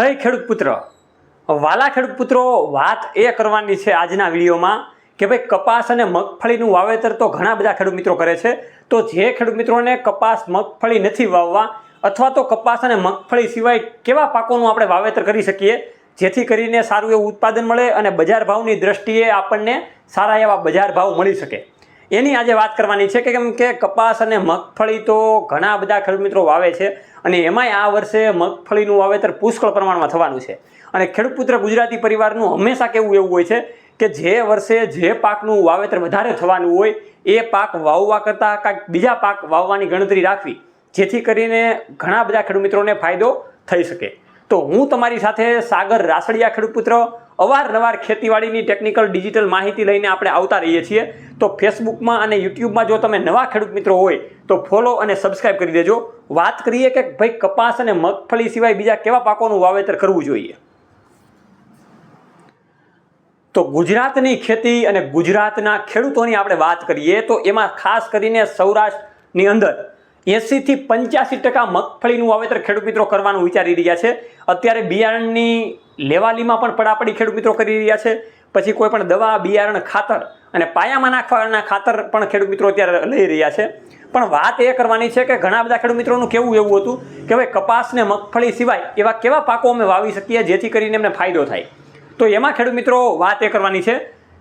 હે ખેડૂત પુત્ર, વાલા ખેડૂત પુત્રો, વાત એ કરવાની છે આજના વિડીયોમાં કે ભાઈ કપાસ અને મગફળીનું વાવેતર તો ઘણા બધા ખેડૂત મિત્રો કરે છે. તો જે ખેડૂત મિત્રોને કપાસ, મગફળી નથી વાવવા અથવા તો કપાસ અને મગફળી સિવાય કેવા પાકોનું આપણે વાવેતર કરી શકીએ, જેથી કરીને સારું એવું ઉત્પાદન મળે અને બજાર ભાવની દ્રષ્ટિએ આપણને સારા એવા બજાર ભાવ મળી શકે. એની આજે વાત કરવાની છે કે કેમ કે કપાસ અને મગફળી તો ઘણા બધા ખેડૂત મિત્રો વાવે છે અને એમાંય આ વર્ષે મગફળીનું વાવેતર પુષ્કળ પ્રમાણમાં થવાનું છે. અને ખેડૂત પુત્ર ગુજરાતી પરિવારનું હંમેશા કેવું એવું હોય છે કે જે વર્ષે જે પાકનું વાવેતર વધારે થવાનું હોય, એ પાક વાવવા કરતાં કાંઈક બીજા પાક વાવવાની ગણતરી રાખવી, જેથી કરીને ઘણા બધા ખેડૂત મિત્રોને ફાયદો થઈ શકે. તો હું તમારી સાથે સાગર રાસડિયા ખેડૂત પુત્ર અવારનવાર ખેતીવાડીની ટેકનિકલ ડિજિટલ માહિતી લઈને આપણે આવતા રહીએ છીએ. તો ફેસબુકમાં અને યુટ્યુબમાં જો તમે નવા ખેડૂત મિત્રો હોય, તો ફોલો અને સબસ્ક્રાઇબ કરી દેજો. વાત કરીએ કે ભાઈ કપાસ અને મગફળી સિવાય બીજા કેવા પાકોનું વાવેતર કરવું જોઈએ? તો ગુજરાતની ખેતી અને ગુજરાતના ખેડૂતોની આપણે વાત કરીએ, તો એમાં ખાસ કરીને સૌરાષ્ટ્રની અંદર એંસીથી પંચ્યાસી ટકા મગફળીનું વાવેતર ખેડૂત મિત્રો કરવાનું વિચારી રહ્યા છે. અત્યારે બિયારણની લેવાલીમાં પણ પડાપડી ખેડૂત મિત્રો કરી રહ્યા છે. પછી કોઈ પણ દવા, બિયારણ, ખાતર અને પાયામાં નાખવાના ખાતર પણ ખેડૂત મિત્રો અત્યારે લઈ રહ્યા છે. પણ વાત એ કરવાની છે કે ઘણા બધા ખેડૂત મિત્રોનું કેવું એવું હતું કે ભાઈ કપાસ ને મગફળી સિવાય એવા કેવા પાકો અમે વાવી શકીએ જેથી કરીને એમને ફાયદો થાય. તો એમાં ખેડૂત મિત્રો વાત એ કરવાની છે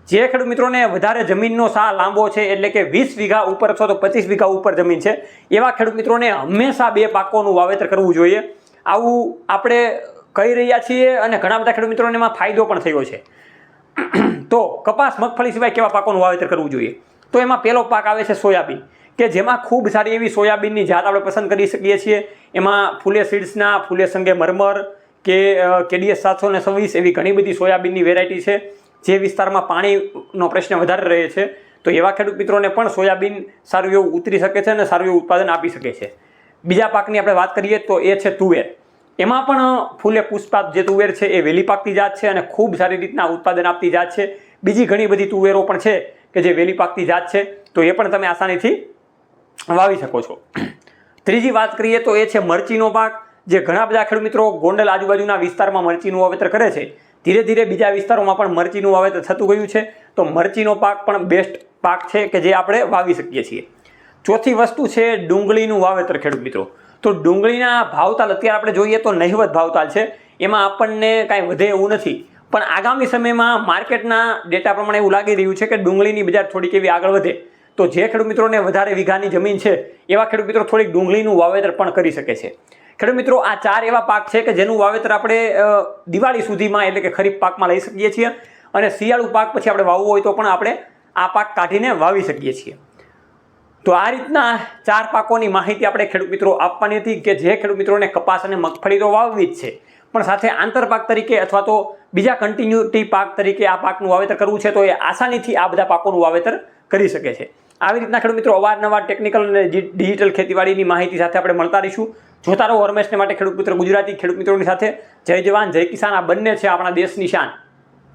જે ખેડૂત મિત્રોને વધારે જમીનનો સા લાંબો છે, એટલે કે વીસ વીઘા ઉપર અથવા તો પચીસ વીઘા ઉપર જમીન છે, એવા ખેડૂત મિત્રોને હંમેશા બે પાકોનું વાવેતર કરવું જોઈએ. આવું આપણે કહી રહ્યા છીએ અને ઘણા બધા ખેડૂત મિત્રોને એમાં ફાયદો પણ થયો છે. તો કપાસ, મગફળી સિવાય કેવા પાકોનું વાવેતર કરવું જોઈએ? તો એમાં પહેલો પાક આવે છે સોયાબીન, કે જેમાં ખૂબ સારી એવી સોયાબીનની જાત આપણે પસંદ કરી શકીએ છીએ. એમાં ફૂલે સીડ્સના, ફૂલે સંગે મરમર, કે કેડીએસ સાતસો ને છવ્વીસ એવી ઘણી બધી સોયાબીનની વેરાયટી છે. જે વિસ્તારમાં પાણીનો પ્રશ્ન વધારે રહે છે, તો એવા ખેડૂત મિત્રોને પણ સોયાબીન સારું એવું ઉતરી શકે છે અને સારું એવું ઉત્પાદન આપી શકે છે. બીજા પાકની આપણે વાત કરીએ તો એ છે તુવેર. એમાં પણ ફૂલે પુષ્પાત જે તુવેર છે એ વહેલી પાકતી જાત છે અને ખૂબ સારી રીતના ઉત્પાદન આપતી જાત છે. બીજી ઘણી બધી તુવેરો પણ છે કે જે વહેલી પાકતી જાત છે, તો એ પણ તમે આસાનીથી વાવી શકો છો. ત્રીજી વાત કરીએ તો એ છે મરચીનો પાક. જે ઘણા બધા ખેડૂત મિત્રો ગોંડલ આજુબાજુના વિસ્તારમાં મરચીનું વાવેતર કરે છે. ધીરે ધીરે બીજા વિસ્તારોમાં પણ મરચીનું વાવેતર થતું ગયું છે. તો મરચીનો પાક પણ બેસ્ટ પાક છે કે જે આપણે વાવી શકીએ છીએ. ચોથી વસ્તુ છે ડુંગળીનું વાવેતર, ખેડૂત મિત્રો. તો ડુંગળીના ભાવતાલ અત્યારે આપણે જોઈએ તો નહિવત ભાવતાલ છે. એમાં આપણને કાંઈ વધે એવું નથી. પણ આગામી સમયમાં માર્કેટના ડેટા પ્રમાણે એવું લાગી રહ્યું છે કે ડુંગળીની બજાર થોડીક એવી આગળ વધે. તો જે ખેડૂત મિત્રોને વધારે વીઘાની જમીન છે, એવા ખેડૂત મિત્રો થોડીક ડુંગળીનું વાવેતર પણ કરી શકે છે. ખેડૂત મિત્રો, આ ચાર એવા પાક છે કે જેનું વાવેતર આપણે દિવાળી સુધીમાં એટલે કે ખરીફ પાકમાં લઈ શકીએ છીએ અને શિયાળુ પાક પછી આપણે વાવવો હોય તો પણ આપણે આ પાક કાઢીને વાવી શકીએ છીએ. તો આ રીતના ચાર પાકોની માહિતી આપણે ખેડૂત મિત્રો આપવાની હતી કે જે ખેડૂત મિત્રોને કપાસ અને મગફળી તો વાવવી જ છે. પણ સાથે આંતરપાક તરીકે અથવા તો બીજા કન્ટિન્યુટી પાક તરીકે આ પાકનું વાવેતર કરવું છે તો એ આસાનીથી આ બધા પાકોનું વાવેતર કરી શકે છે. આવી રીતના ખેડૂત મિત્રો અવારનવાર ટેકનિકલ અને ડિજિટલ ખેતીવાડીની માહિતી સાથે આપણે મળતા રહીશું. જોતા રહો હરમેશને માટે ખેડૂત પુત્ર ગુજરાતી ખેડૂત મિત્રોની સાથે. જય જવાન, જય કિસાન. આ બંને છે આપણા દેશની શાન.